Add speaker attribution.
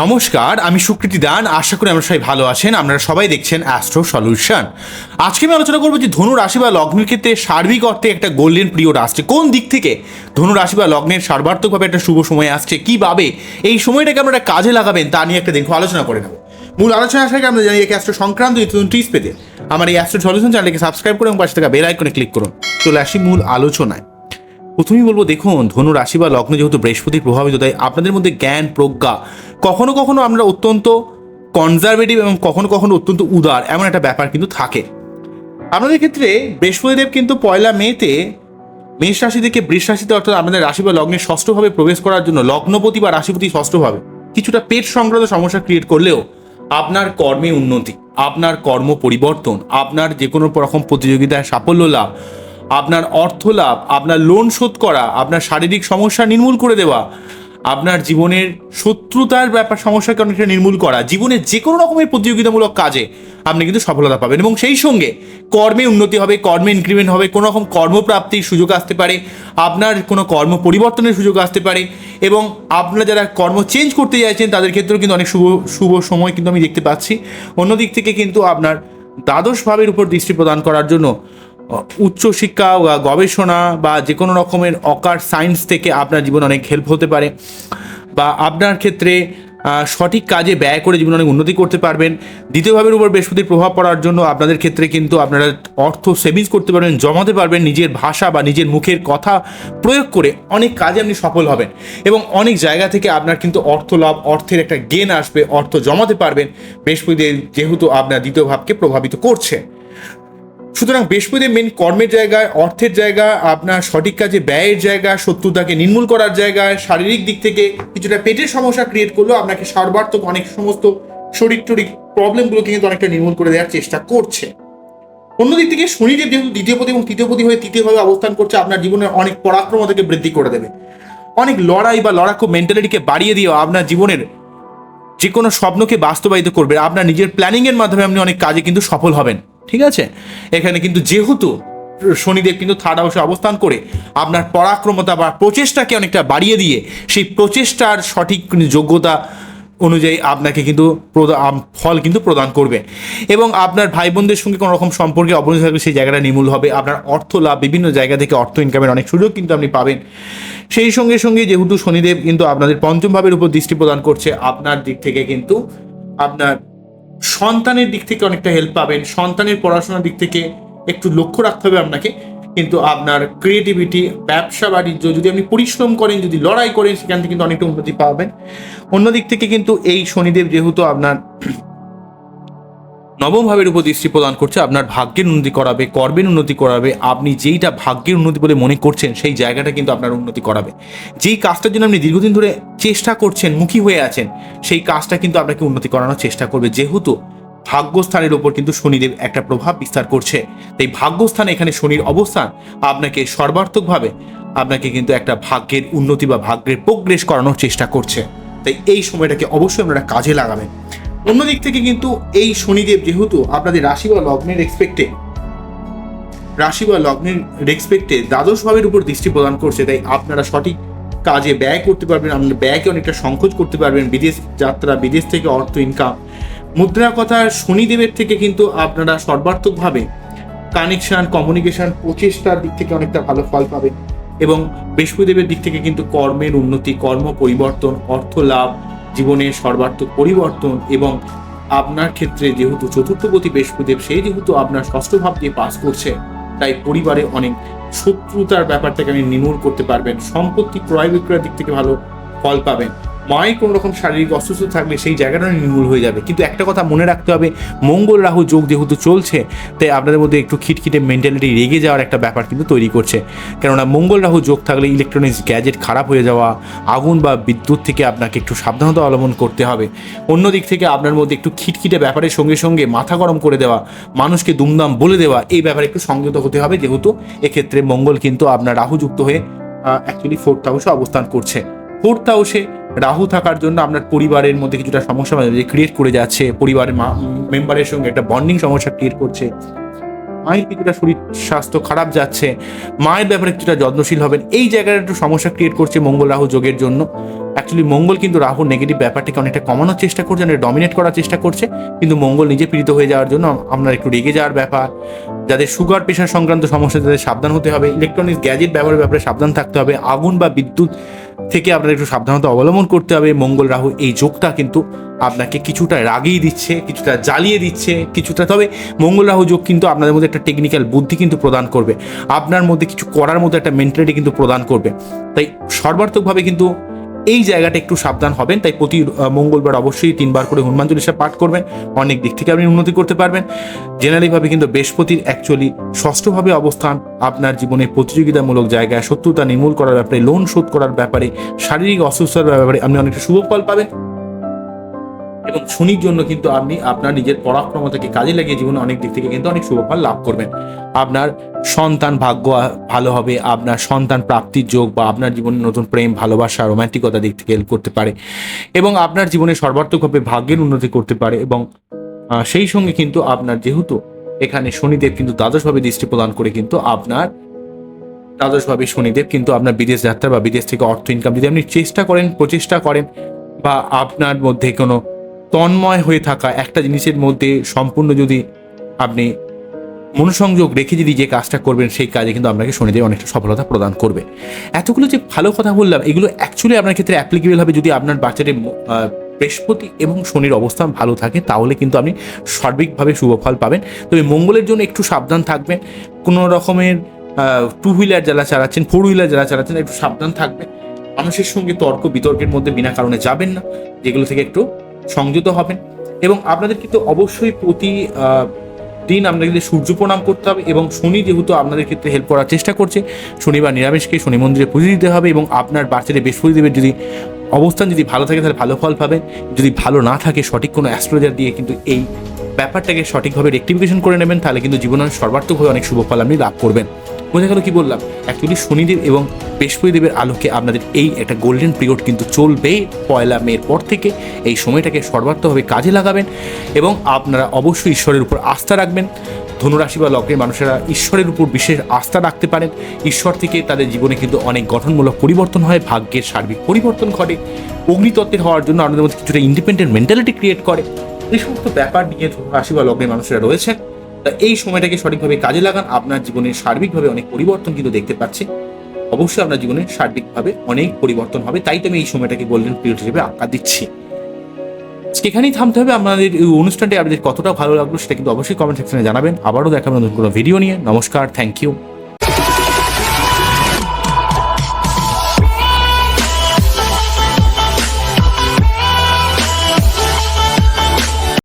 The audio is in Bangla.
Speaker 1: নমস্কার, আমি সুকৃতি দান। আশা করি আমরা সবাই ভালো আছেন। আপনারা সবাই দেখছেন অ্যাস্ট্রো সলিউশন আজকে আমি আলোচনা করব যে ধনু রাশি বা লগ্নের ক্ষেত্রে সার্বিক অর্থে একটা গোল্ডেন পিরিয়ড আসছে। কোন দিক থেকে ধনু রাশি বা লগ্নের সর্বার্থকভাবে একটা শুভ সময় আসছে, কীভাবে, এই সময়টাকে আপনারা কাজে লাগাবেন তা নিয়ে একটা দিন আলোচনা করে নেব। মূল আলোচনা আসার আগে আমরা জানি এই অ্যাস্ট্রো সংক্রান্ত নতুন টিপস পেতে। আমার এই অ্যাস্ট্রো সলিউশন চ্যানেলকে সাবস্ক্রাইব করে এবং পাশে থাকা বেল আইকনে ক্লিক করুন। চলে আসি মূল আলোচনায়। প্রথমেই বলব, দেখুন, ধনু রাশি বা লগ্ন যেহেতু বৃহস্পতির প্রভাবিত তাই আপনাদের মধ্যে জ্ঞান, প্রজ্ঞা কখনো কখনো আমরা অত্যন্ত কনজারভেটিভ এবং কখনো কখনো অত্যন্ত উদার এমন একটা ব্যাপার কিন্তু থাকে। আপনাদের ক্ষেত্রে বৃহস্পতিদেব কিন্তু পয়লা মেতে মেষ রাশি থেকে বৃষ রাশিতে অর্থাৎ আপনাদের রাশি বা লগ্নে ষষ্ঠভাবে প্রবেশ করার জন্য লগ্নপতি বা রাশিপতি ষষ্ঠভাবে কিছুটা পেট সংক্রান্ত সমস্যা ক্রিয়েট করলেও আপনার কর্মে উন্নতি, আপনার কর্ম পরিবর্তন, আপনার যে কোনো রকম প্রতিযোগিতায় সাফল্য লাভ, আপনার অর্থ লাভ, আপনার লোন শোধ করা, আপনার শারীরিক সমস্যা নির্মূল করে দেওয়া আপনার জীবনের শত্রুতার ব্যাপার, সমস্যাকে অনেকটা নির্মূল করা, জীবনের যে কোনো রকমের প্রতিযোগিতামূলক কাজে আপনি কিন্তু সফলতা পাবেন এবং সেই সঙ্গে কর্মে উন্নতি হবে, কর্মে ইনক্রিমেন্ট হবে, কোনো রকম কর্মপ্রাপ্তির সুযোগ আসতে পারে, আপনার কোনো কর্ম পরিবর্তনের সুযোগ আসতে পারে এবং আপনারা যারা কর্ম চেঞ্জ করতে চাইছেন তাদের ক্ষেত্রেও কিন্তু অনেক শুভ শুভ সময় কিন্তু আমি দেখতে পাচ্ছি। অন্যদিক থেকে কিন্তু আপনার দ্বাদশ ভাবের উপর দৃষ্টি প্রদান করার জন্য উচ্চশিক্ষা বা গবেষণা বা যে কোনো রকমের অকার সায়েন্স থেকে আপনার জীবনে অনেক হেল্প হতে পারে বা আপনার ক্ষেত্রে সঠিক কাজে ব্যয় করে জীবনে অনেক উন্নতি করতে পারবেন। দ্বিতীয়ভাবের উপর বৃহস্পতির প্রভাব পড়ার জন্য আপনাদের ক্ষেত্রে কিন্তু আপনারা অর্থ সেভিংস করতে পারবেন, জমাতে পারবেন, নিজের ভাষা বা নিজের মুখের কথা প্রয়োগ করে অনেক কাজে আপনি সফল হবেন। এবং অনেক জায়গা থেকে আপনার কিন্তু অর্থ লাভ, অর্থের একটা গেন আসবে, অর্থ জমাতে পারবেন। বৃহস্পতি যেহেতু আপনার দ্বিতীয় ভাবকে প্রভাবিত করছে। সুতরাং বৃহস্পতি মেন কর্মের জায়গায় অর্থের জায়গা, আপনার সঠিক কাজে ব্যয়ের জায়গা, শত্রুতাকে নির্মূল করার জায়গায় শারীরিক দিক থেকে কিছুটা পেটের সমস্যা ক্রিয়েট করলেও আপনাকে সর্বার্থক অনেক সমস্ত শরীর টরিক প্রবলেমগুলোকে কিন্তু অনেকটা নির্মূল করে দেওয়ার চেষ্টা করছে। অন্যদিক থেকে শনিদেব যেহেতু দ্বিতীয়পতি এবং তৃতীয়পতি হয়ে তৃতীয়ভাবে অবস্থান করছে, আপনার জীবনের অনেক পরাক্রমতাকে বৃদ্ধি করে দেবে। অনেক লড়াই বা লড়াকু মেন্টালিটিকে বাড়িয়ে দিয়েও আপনার জীবনের যে কোনো স্বপ্নকে বাস্তবায়িত করবে, আপনার নিজের প্ল্যানিংয়ের মাধ্যমে আপনি অনেক কাজে কিন্তু সফল হবেন। ঠিক আছে? এখানে কিন্তু যেহেতু শনিদেব কিন্তু থার্ড হাউসে অবস্থান করে, আপনার পরাক্রমতা বা প্রচেষ্টাকে অনেকটা বাড়িয়ে দিয়ে, সেই প্রচেষ্টার সঠিক যোগ্যতা অনুযায়ী আপনাকে কিন্তু ফল কিন্তু প্রদান করবে। এবং আপনার ভাই বোনদের সঙ্গে কোনো রকম সম্পর্কে অবনতি থাকলে সেই জায়গাটা নির্মূল হবে। আপনার অর্থ লাভ, বিভিন্ন জায়গা থেকে অর্থ ইনকামের অনেক সুযোগ কিন্তু আপনি পাবেন। সেই সঙ্গে সঙ্গে যেহেতু শনিদেব কিন্তু আপনাদের পঞ্চম ভাবের উপর দৃষ্টি প্রদান করছে, আপনার দিক থেকে কিন্তু আপনার সন্তানের দিক থেকে অনেকটা হেল্প পাবেন, সন্তানের পড়াশোনার দিক থেকে একটু লক্ষ্য রাখতে হবে আপনাকে। কিন্তু আপনার ক্রিয়েটিভিটি ব্যবসা, বাণিজ্য, যদি আপনি পরিশ্রম করেন, যদি লড়াই করেন, সেখান থেকে কিন্তু অনেকটা উন্নতি পাবেন। অন্যদিক থেকে কিন্তু এই শনিদেব যেহেতু আপনার নবম ভাবের উপর দৃষ্টি প্রদান করছে, আপনার ভাগ্যের উন্নতি করাবে, কর্মের উন্নতি করাবে, আপনি যেইটা ভাগ্যের উন্নতি বলে মনে করছেন, সেই জায়গাটা কিন্তু আপনার উন্নতি করাবে। যেই কাজটার জন্য আপনি দীর্ঘদিন ধরে চেষ্টা করছেন, মুখী হয়ে আছেন, সেই কাজটা কিন্তু আপনাকে উন্নতি করানোর চেষ্টা করবে। যেহেতু ভাগ্যস্থানের ওপর কিন্তু শনিদেব একটা প্রভাব বিস্তার করছে, তাই ভাগ্যস্থানে এখানে শনির অবস্থান, আপনাকে সর্বার্থকভাবে আপনাকে কিন্তু একটা ভাগ্যের উন্নতি বা ভাগ্যের প্রোগ্রেস করানোর চেষ্টা করছে। তাই এই সময়টাকে অবশ্যই আপনারা কাজে লাগাবেন। অন্যদিক থেকে কিন্তু এই শনিদেব যেহেতু আপনাদের রাশি বা লগ্নের এক্সপেক্টে রাশি বা লগ্নের রেসপেক্টে দ্বাদশ ভাবের উপর দৃষ্টি প্রদান করছে, তাই আপনারা সঠিক কাজে ব্যয় করতে পারবেন, আপনার ব্যয়কে অনেকটা সংকোচ করতে পারবেন, বিদেশ যাত্রা, বিদেশ থেকে অর্থ ইনকাম মুদ্রা কথা শনিদেবের থেকে কিন্তু আপনারা সর্বার্থকভাবে কানেকশন কমিউনিকেশন প্রচেষ্টার দিক থেকে অনেকটা ভালো ফল পাবেন এবং বৃহস্পতিদেবের দিক থেকে কিন্তু কর্মের উন্নতি, কর্ম পরিবর্তন অর্থ লাভ জীবনের সর্বাত্মক পরিবর্তন এবং আপনার ক্ষেত্রে যেহেতু চতুর্থপতি বৃহস্পতিদেব সেই যেহেতু আপনার ষষ্ঠ ভাব দিয়ে পাস করছে, তাই পরিবারে অনেক শত্রুতার ব্যাপারটাকে আপনি নির্মূল করতে পারবেন। সম্পত্তি ক্রয় বিক্রয়ের দিক থেকে ভালো ফল পাবেন। মায়ের কোনো রকম শারীরিক অসুস্থতা থাকলে সেই জায়গাটা নির্মূল হয়ে যাবে। কিন্তু একটা কথা মনে রাখতে হবে, মঙ্গল রাহু যোগ যেহেতু চলছে, তাই আপনাদের মধ্যে একটু খিটখিটে মেন্টালিটি রেগে যাওয়ার একটা ব্যাপার কিন্তু তৈরি করছে। কেননা মঙ্গল রাহু যোগ থাকলে ইলেকট্রনিক্স গ্যাজেট খারাপ হয়ে যাওয়া, আগুন বা বিদ্যুৎ থেকে আপনাকে একটু সাবধানতা অবলম্বন করতে হবে। অন্য দিক থেকে আপনার মধ্যে একটু খিটখিটে ব্যাপারের সঙ্গে সঙ্গে মাথা গরম করে দেওয়া, মানুষকে দুমদাম বলে দেওয়া, এই ব্যাপারে একটু সংযত হতে হবে যেহেতু এক্ষেত্রে মঙ্গল কিন্তু আপনার রাহুযুক্ত হয়ে অ্যাকচুয়ালি ফোর্থ হাউসে অবস্থান করছে। ফোর্থ হাউসে রাহু থাকার জন্য আপনার পরিবারের মধ্যে কিছুটা সমস্যা ক্রিয়েট করে যাচ্ছে, পরিবারের মেম্বারের সঙ্গে একটা বন্ডিং সমস্যা ক্রিয়েট করছে। মায়ের কিছুটা শরীর স্বাস্থ্য খারাপ যাচ্ছে, মায়ের ব্যাপারে কিছুটা যত্নশীল হবেন, এই জায়গাটা একটু সমস্যা ক্রিয়েট করছে মঙ্গল রাহু যোগের জন্য। অ্যাকচুয়ালি মঙ্গল কিন্তু রাহুর নেগেটিভ ব্যাপারটাকে অনেকটা কমানোর চেষ্টা করছে অনেক ডমিনেট করার চেষ্টা করছে, কিন্তু মঙ্গল নিজে পীড়িত হয়ে যাওয়ার জন্য আপনার একটু রেগে যাওয়ার ব্যাপার। যাদের সুগার প্রেশার সংক্রান্ত সমস্যা, তাদের সাবধান হতে হবে। ইলেকট্রনিক্স গ্যাজেট ব্যবহারের ব্যাপারে সাবধান থাকতে হবে। আগুন বা বিদ্যুৎ থেকে আপনার একটু সাবধানতা অবলম্বন করতে হবে। মঙ্গল রাহু এই যোগটা কিন্তু আপনাকে কিছুটা রাগিয়ে দিচ্ছে, কিছুটা জ্বালিয়ে দিচ্ছে, কিছুটা তবে মঙ্গল রাহু যোগ কিন্তু আপনাদের মধ্যে একটা টেকনিক্যাল বুদ্ধি কিন্তু প্রদান করবে। আপনার মধ্যে কিছু করার মধ্যে একটা মেন্টালিটি কিন্তু প্রদান করবে। তাই সর্বার্থকভাবে কিন্তু এই জায়গাটা একটু সাবধান হবেন, তাই প্রতি মঙ্গলবার অবশ্যই তিনবার করে হনুমান চল্লিশা পাঠ করবেন। অনেক দিক থেকে আপনি উন্নতি করতে পারবেন। জেনারেলিভাবে কিন্তু বৃহস্পতির অ্যাকচুয়ালি ষষ্ঠভাবে অবস্থান আপনার জীবনে প্রতিযোগিতামূলক জায়গায়, শত্রুতা নির্মূল করার ব্যাপারে লোন শোধ করার ব্যাপারে, শারীরিক অসুস্থতার ব্যাপারে আপনি অনেকটা শুভ ফল পাবেন। এবং শনির জন্য কিন্তু আপনি আপনার নিজের পরাক্রমতাকে কাজে লাগিয়ে জীবনে অনেক দিক থেকে কিন্তু অনেক শুভ ফল লাভ করবেন। আপনার সন্তান ভাগ্য ভালো হবে, আপনার সন্তান প্রাপ্তির যোগ বা আপনার জীবনে নতুন প্রেম, ভালোবাসা, রোমান্টিকতা দিক থেকে হেল্প করতে পারে এবং আপনার জীবনে সর্বাত্মকভাবে ভাগ্যের উন্নতি করতে পারে এবং সেই সঙ্গে কিন্তু আপনার যেহেতু এখানে শনিদেব কিন্তু দ্বাদশভাবে দৃষ্টি প্রদান করে কিন্তু আপনার দ্বাদশভাবে শনিদেব কিন্তু আপনার বিদেশ যাত্রা বা বিদেশ থেকে অর্থ ইনকাম যদি আপনি চেষ্টা করেন, প্রচেষ্টা করেন বা আপনার মধ্যে কোনো তন্ময় হয়ে থাকা একটা জিনিসের মধ্যে সম্পূর্ণ যদি আপনি মনোসংযোগ রেখে যদি যে কাজটা করবেন, সেই কাজে কিন্তু আপনাকে শনিদেব অনেকটা সফলতা প্রদান করবে। এতগুলো যে ভালো কথা বললাম, এগুলো অ্যাকচুয়ালি আপনার ক্ষেত্রে অ্যাপ্লিকেবল হবে যদি আপনার বাচ্চাদের বৃহস্পতি এবং শনির অবস্থান ভালো থাকে, তাহলে কিন্তু আপনি সার্বিকভাবে শুভ ফল পাবেন। তবে মঙ্গলের জন্য একটু সাবধান থাকবেন। কোনো রকমের টু হুইলার যারা চালাচ্ছেন ফোর হুইলার যারা চালাচ্ছেন, একটু সাবধান থাকবেন। মানুষের সঙ্গে তর্ক বিতর্কের মধ্যে বিনা কারণে যাবেন না, যেগুলো থেকে একটু সংযত হবেন এবং আপনাদের কিন্তু অবশ্যই প্রতি দিন আপনাদের সূর্য প্রণাম করতে হবে এবং শনি যেহেতু আপনাদের ক্ষেত্রে হেল্প করার চেষ্টা করছে, শনিবার নিরামিষকে শনি মন্দিরে পুজো দিতে হবে এবং আপনার বাচ্চাদের বৃহস্পতিদেবের যদি অবস্থান যদি ভালো থাকে তাহলে ভালো ফল পাবেন, যদি ভালো না থাকে সঠিক কোনো অ্যাস্ট্রোলজার দিয়ে কিন্তু এই ব্যাপারটাকে সঠিকভাবে রেক্টিফিকেশন করে নেবেন, তাহলে কিন্তু জীবনের সর্বার্থকভাবে অনেক শুভ ফল আপনি লাভ করবেন। বোঝা গেল কি বললাম অ্যাকচুয়ালি শনিদেব এবং বৃহস্পতিদেবের আলোকে আপনাদের এই একটা গোল্ডেন পিরিয়ড কিন্তু চলবে পয়লা মের পর থেকে। এই সময়টাকে সর্বার্থভাবে কাজে লাগাবেন এবং আপনারা অবশ্যই ঈশ্বরের উপর আস্থা রাখবেন। ধনুরাশি বা লগ্নের মানুষেরা ঈশ্বরের উপর বিশেষ আস্থা রাখতে পারেন। ঈশ্বর থেকে তাদের জীবনে কিন্তু অনেক গঠনমূলক পরিবর্তন হয়, ভাগ্যের সার্বিক পরিবর্তন ঘটে। অগ্নিতত্ত্বের হওয়ার জন্য আপনাদের মধ্যে কিছুটা ইন্ডিপেন্ডেন্ট মেন্টালিটি ক্রিয়েট করে। এই সমস্ত ব্যাপার নিয়ে ধনুরাশি বা লগ্নের মানুষেরা রয়েছেন তা এই সময়টাকে সঠিকভাবে কাজে লাগান। আপনার জীবনে সার্বিকভাবে অনেক পরিবর্তন কিন্তু দেখতে পাচ্ছি। অবশ্যই আপনার জীবনে সার্বিকভাবে অনেক পরিবর্তন হবে। তাই তো আমি এই সময়টাকে গোল্ডেন পিরিয়ড হিসেবে আঁকা দিচ্ছি। এখানেই থামতে হবে। আপনাদের এই অনুষ্ঠানটি আপনাদের কতটা ভালো লাগল সেটা কিন্তু অবশ্যই কমেন্ট সেকশনে জানাবেন। আবারও দেখাবেন নতুন কোনো ভিডিও নিয়ে। নমস্কার থ্যাংক ইউ